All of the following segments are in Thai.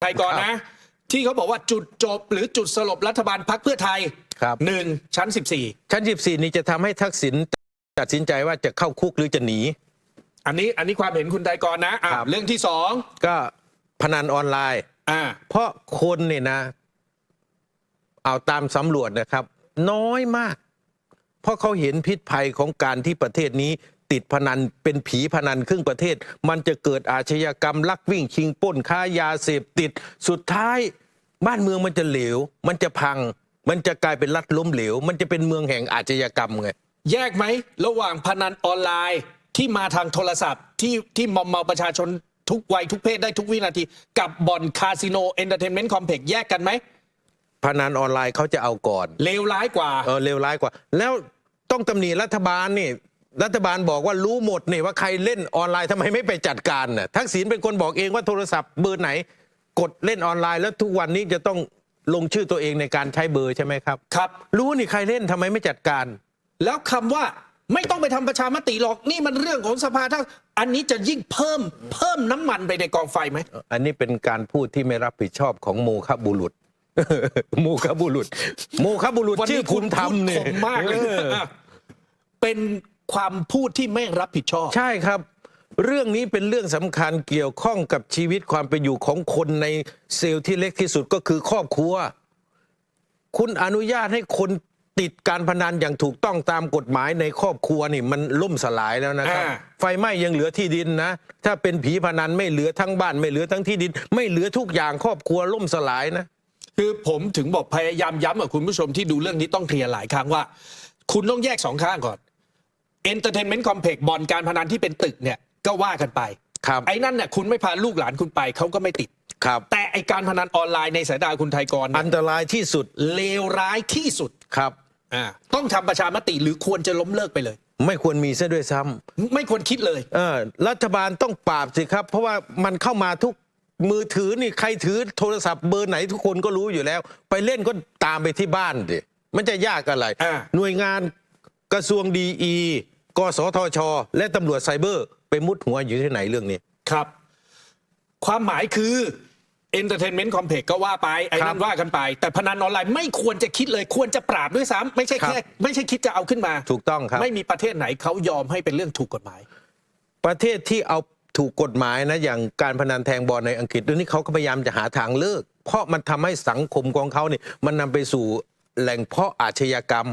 ไทยก่อนนะ ที่เขาบอกว่าจุดจบหรือจุดสลบรัฐบาลพักเพื่อไทยครับหนึ่งชั้นชั้น 14 นี่จะทำให้ทักษิณตัดสินใจว่าจะเข้าคุกหรือจะหนี14อันนี้อันนี้ความเห็นคุณไทยก่อนนะอะครับ เรื่องที่สองก็พนันออนไลน์ อ่า เพราะคนเนี่ยนะ เอาตามสำรวจนะครับ น้อยมาก เพราะเขาเห็นพิษภัยของการที่ประเทศนี้ ติดพนันเป็นผีพนันครึ่งประเทศ มันจะเกิดอาชญากรรมลักวิ่งชิงปล้นค้ายาเสพติด สุดท้ายบ้านเมืองมันจะเหลว มันจะพัง มันจะกลายเป็นรัฐล้มเหลว มันจะเป็นเมืองแห่งอาชญากรรมไงแยกไหม ระหว่างพนันออนไลน์ที่มาทางโทรศัพท์ ที่ที่มอมเมาประชาชนทุกวัยทุกเพศได้ทุกวินาที กับบ่อนคาสิโนเอนเตอร์เทนเมนต์คอมเพล็กซ์แยกกันไหมพนันออนไลน์เขาจะเอาก่อนเลวร้ายกว่าเออเลวร้ายกว่า แล้วต้องตำหนิรัฐบาลนี่ รัฐบาลบอกว่ารู้หมดนี่ว่าใครเล่นออนไลน์ทำไมไม่ไปจัดการน่ะทักษิณเป็นคนบอกเองว่าโทรศัพท์เบอร์ไหน กดเล่นออนไลน์แล้วทุกวันนี้จะต้องลงชื่อตัวเองในการใช้เบอร์ใช่ไหมครับ ครับ รู้นี่ใครเล่นทำไมไม่จัดการ แล้วคำว่าไม่ต้องไปทำประชามติหรอกนี่มันเรื่องของสภาถ้าอันนี้จะยิ่งเพิ่มเพิ่มน้ำมันไปในกองไฟไหม อันนี้เป็นการพูดที่ไม่รับผิดชอบของโมฆะบุรุษ โมฆะบุรุษ โมฆะบุรุษวันชื่นี้อคุณทำเนี่ยคมมากเลย อออะเป็น ความพูดที่ไม่รับผิดชอบ ใช่ครับ เรื่องนี้เป็นเรื่องสำคัญเกี่ยวข้องกับชีวิตความเป็นอยู่ของคนในเซลล์ที่เล็กที่สุดก็คือครอบครัว คุณอนุญาตให้คนติดการพนันอย่างถูกต้องตามกฎหมายในครอบครัวนี่มันล่มสลายแล้วนะครับ อ่า ไฟไหม้ยังเหลือที่ดินนะ ถ้าเป็นผีพนันไม่เหลือทั้งบ้านไม่เหลือทั้งที่ดิน ไม่เหลือทุกอย่างครอบครัวล่มสลายนะ คือผมถึงบอกพยายามย้ำกับคุณผู้ชมที่ดูเรื่องนี้ต้องเคลียร์หลายครั้งว่า คุณต้องแยกสองข้างก่อน เอนเตอร์เทนเมนต์คอมเพล็กซ์บ่อนการพนันที่เป็นตึกเนี่ยก็ว่ากันไปครับไอ้นั่นเนี่ยคุณไม่พาลูกหลานคุณไปเขาก็ไม่ติด ครับ แต่ไอการพนันออนไลน์ในสายตาคุณไทยกรเนี่ยอันตรายที่สุดเลวร้ายที่สุดครับอ่าต้องทำประชามติหรือควรจะล้มเลิกไปเลย ไม่ควรมีซะด้วยซ้ำไม่ควรคิดเลยเออรัฐบาลต้องปราบสิครับ เพราะว่ามันเข้ามาทุกมือถือนี่ใครถือโทรศัพท์เบอร์ไหนทุกคนก็รู้อยู่แล้ว ไปเล่นก็ตามไปที่บ้านดิมันจะยากอะไรอ่าหน่วยงานกระทรวงดีอี กสทช และตำรวจไซเบอร์ ไปมุดหัวอยู่ที่ไหนเรื่องนี้ ครับ ความหมายคือเอนเตอร์เทนเมนต์คอมเพล็กซ์ก็ว่าไป ไอ้ครันั่บนว่ากันไป แต่พนันออนไลน์ไม่ควรจะคิดเลยควรจะปราบด้วยซ้ำไม่ใช่แค่ครับไม่ใช่คิดจะเอาขึ้นมา ถูกต้องครับ ไม่มีประเทศไหนเขายอมให้เป็นเรื่องถูกกฎหมาย ประเทศที่เอาถูกกฎหมายนะอย่างการพนันแทงบอลในอังกฤษเดี๋ยวนี้เขาก็พยายามจะหาทางเลิก เพราะมันทำให้สังคมของเขาเนี่ยมันนำไปสู่แหล่งเพาะอาชญากรรม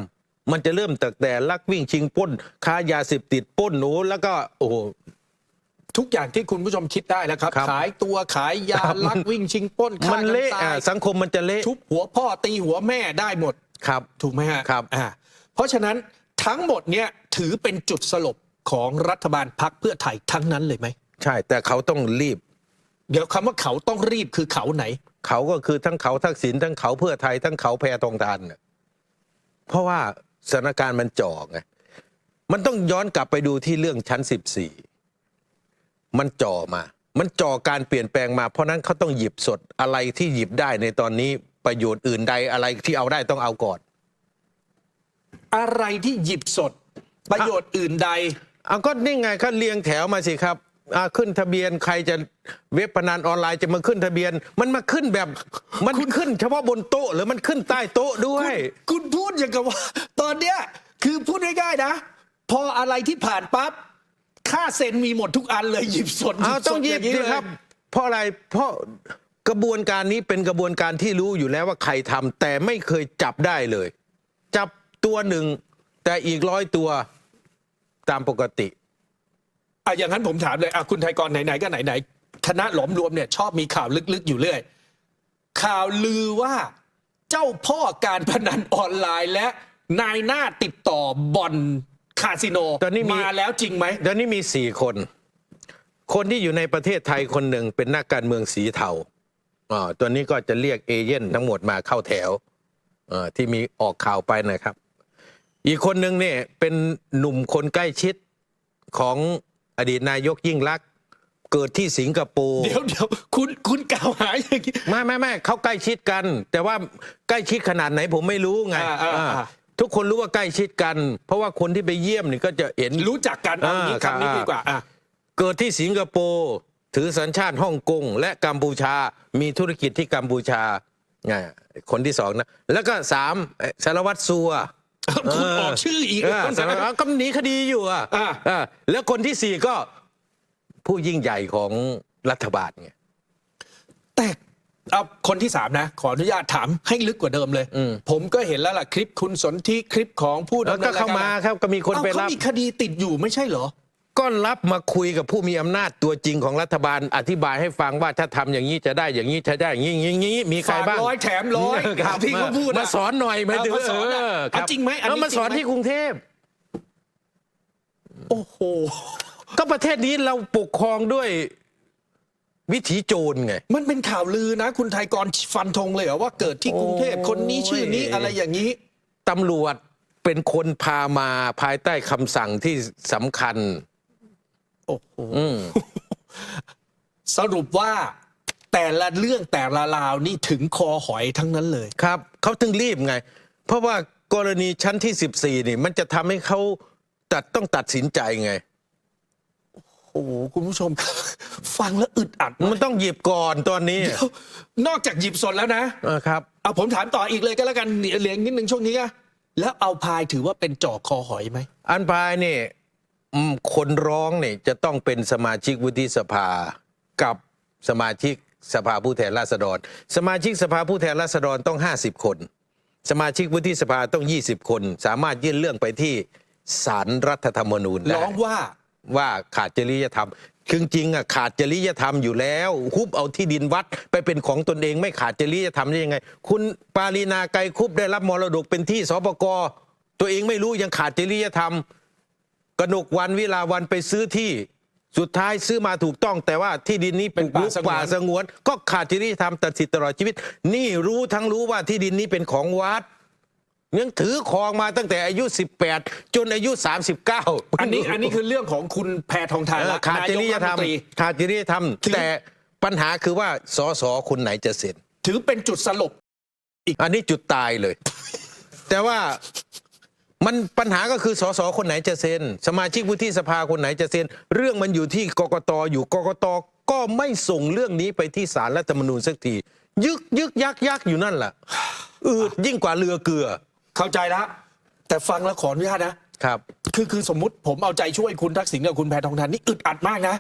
มันจะเริ่มตั้งแต่ลักวิ่งชิงปล้น ค้ายาเสพติดปล้นหนูแล้วก็โอ้โห ทุกอย่างที่คุณผู้ชมคิดได้แล้วครับ ครับ ขายตัวขายยาครับลักวิ่งชิงปล้นฆ่ามันเละกัตาอะยสังคมมันจะเละทุบหัวพ่อตีหัวแม่ได้หมด ครับ ถูกไหมฮะครับ อ่าเพราะฉะนั้นทั้งหมดเนี่ยถือเป็นจุดสลบของรัฐบาลพักเพื่อไทยทั้งนั้นเลยไหม ใช่ แต่เขาต้องรีบ เดี๋ยวคำว่าเขาต้องรีบคือเขาไหน เขาก็คือทั้งเขาทักษิณทั้งเขาเพื่อไทยทั้งเขาแพรทองทานน่ะเพราะว่า สถานการณ์มันจ่อไงมันต้องย้อนกลับไปดูที่เรื่องชั้น 14 มันจ่อมา มันจ่อการเปลี่ยนแปลงมา เพราะนั้นเขาต้องหยิบสดอะไรที่หยิบได้ในตอนนี้ประโยชน์อื่นใดอะไรที่เอาได้ต้องเอาก่อน อะไรที่หยิบสด ประโยชน์อื่นใดเอาก็นี่ไงเขาเรียงแถวมาสิครับอ่า ขึ้นทะเบียนใครจะเว็บพนันออนไลน์จะมาขึ้นทะเบียน มันมาขึ้นแบบ มันขึ้นเฉพาะบนโต๊ะหรือมันขึ้นใต้โต๊ะด้วย คุณพูดอย่างกับว่า ตอนเนี้ยคือพูดง่ายๆนะ พออะไรที่ผ่านปั๊บค่าเซ็นมีหมดทุกอันเลยหยิบสดเอาต้องหยิบสดางนี้สิเลยครับ เพราะอะไรเพราะกระบวนการนี้เป็นกระบวนการที่รู้อยู่แล้วว่าใครทำแต่ไม่เคยจับได้เลย จับตัวหนึ่ง แต่อีกร้อยตัวตามปกติ อะอย่างนั้นผมถามเลยอะคุณไทยกรไหนๆก็ไหนๆคณะหลอมรวมเนี่ยชอบมีข่าวลึกๆอยู่เรื่อย ข่าวลือว่าเจ้าพ่อการพนันออนไลน์และนายหน้าติดต่อบ่อนคาสิโนตอนนี้มี มาแล้วจริงไหม เดี๋ยวนี้มีสี่คน คนที่อยู่ในประเทศไทยคนหนึ่งเป็นนักการเมืองสีเทาอ่าตัวนี้ก็จะเรียกเอเย่นทั้งหมดมาเข้าแถวอ่าที่มีออกข่าวไปนะครับ อีกคนหนึ่งเนี่ยเป็นหนุ่มคนใกล้ชิดของ อดีตนายกยิ่งลักษณ์เกิดที่สิงคโปร์เดี๋ยวเดี๋ยวคุณคุณกล่าวหาอย่างนี้ ไม่ไม่ไม่เขาใกล้ชิดกัน แต่ว่าใกล้ชิดขนาดไหนผมไม่รู้ไงอ่าอ่าอ่า อ่าทุกคนรู้ว่าใกล้ชิดกัน เพราะว่าคนที่ไปเยี่ยมนี่ก็จะเห็น รู้จักกันเอางี้อ่าครับคำนี้ดีกว่าอะเกิดที่สิงคโปร์ถือสัญชาติฮ่องกงและกัมพูชา มีธุรกิจที่กัมพูชาอ่าคนที่สองนะ แล้วก็สามเอ่อสารวัตรสัว คุณออกชื่ออีกเสารวัตรก็หนีคดีอยู่อะอ่า อ่าแล้วคนที่สี่ก็ผู้ยิ่งใหญ่ของรัฐบาลไง แต่เอาคนที่สามนะ ขออนุญาตถามให้ลึกกว่าเดิมเลย อืม ผมก็เห็นแล้วล่ะคลิปคุณสนธิคลิปของผู้แล้วดำเนิก็นรายเข้าการมาครับก็มีคนเอ้าไปเขารับมีคดีติดอยู่ไม่ใช่เหรอ ก็รับมาคุยกับผู้มีอำนาจตัวจริงของรัฐบาลอธิบายให้ฟังว่าถ้าทำอย่างนี้จะได้อย่างนี้จะได้อย่างนี้อย่างนี้มีใครฝากบ้างร้อยแถมร้อยครับที่เขาพูดอะมาสอนหน่อยไหมเอาถึงมาสอนอะเออเอาจริงไหมอันนี้แล้วมาสอนจริงไหมที่กรุงเทพโอ้โหก็ประเทศนี้เราปกครองด้วยวิถีโจรไง มันเป็นข่าวลือนะ คุณไทยกรฟันธงเลยเหรอว่าเกิดที่กรุงเทพโอ้ยคนนี้ชื่อนี้อะไรอย่างนี้ตำรวจเป็นคนพามาภายใต้คำสั่งที่สำคัญ โอ้โหอืมสรุปว่าแต่ละเรื่องแต่ละราวนี่ถึงคอหอยทั้งนั้นเลย ครับเขาถึงรีบไง เพราะว่ากรณีชั้นที่14นี่ มันจะทำให้เขาตัดต้องตัดสินใจไง โอ้โหคุณผู้ชม ฟังแล้วอึดอัดมันต้องหยิบก่อนตอนนี้เดี๋ยวนอกจากหยิบสดแล้วนะเออครับ เอาผมถามต่ออีกเลยก็แล้วกันเหลียงนิดนึงช่วงนี้อะแล้วเอาพายถือว่าเป็นจอกคอหอยไหมอันพายเนี่ย อืมคนร้องเนี่ยจะต้องเป็นสมาชิกวุฒิสภากับสมาชิกสภาผู้แทนราษฎร สมาชิกสภาผู้แทนราษฎรต้อง 50 คน สมาชิกวุฒิสภาต้อง 20 คน สามารถยื่นเรื่องไปที่ศาลรัฐธรรมนูญได้ร้องว่าว่าขาดจริยธรรมคือจริงๆอะขาดจริยธรรมอยู่แล้วคุบเอาที่ดินวัดไปเป็นของตนเองไม่ขาดจริยธรรมได้ยังไง คุณปารีนาไกรคุบได้รับมรดกเป็นที่สปกตัวเองไม่รู้ยังขาดจริยธรรม กนกวันวิลาวันไปซื้อที่สุดท้ายซื้อมาถูกต้อง แต่ว่าที่ดินนี้ปเป็ลูนกป่าลุกสงวนป่าสงวน ก็ขาดจริยธรรมตัดสิทธิ์ตลอดชีวิต นี่รู้ทั้งรู้ว่าที่ดินนี้เป็นของวัดยังถือครองมาตั้งแต่อายุ 18 จนอายุ 39 อันนี้อันนี้คือเรื่องของคุณแพทองทานเออละขาดจริยธรรมนายกฐมนตขาดจริยธรรมถึงแต่ปัญหาคือว่าสสคนไหนจะเซ็นถือเป็นจุดสลบอันนี้จุดตายเลย แต่ว่า มันปัญหาก็คือสสคนไหนจะเซ็น สมาชิกวุฒิสภาคนไหนจะเซ็น เรื่องมันอยู่ที่กกตอยู่กกตก็ไม่ส่งเรื่องนี้ไปที่ศาลรัฐธรรมนูญสักที ยึกยึกยักยักอยู่นั่นแหละอืดยิ่งกว่าเรือเกลือ เข้าใจแล้วแต่ฟังแล้วขออนุญาตนะครับ คือคือสมมุติผมเอาใจช่วยคุณทักษิณกับคุณแพทองทานนี่อึดอัดมากนะ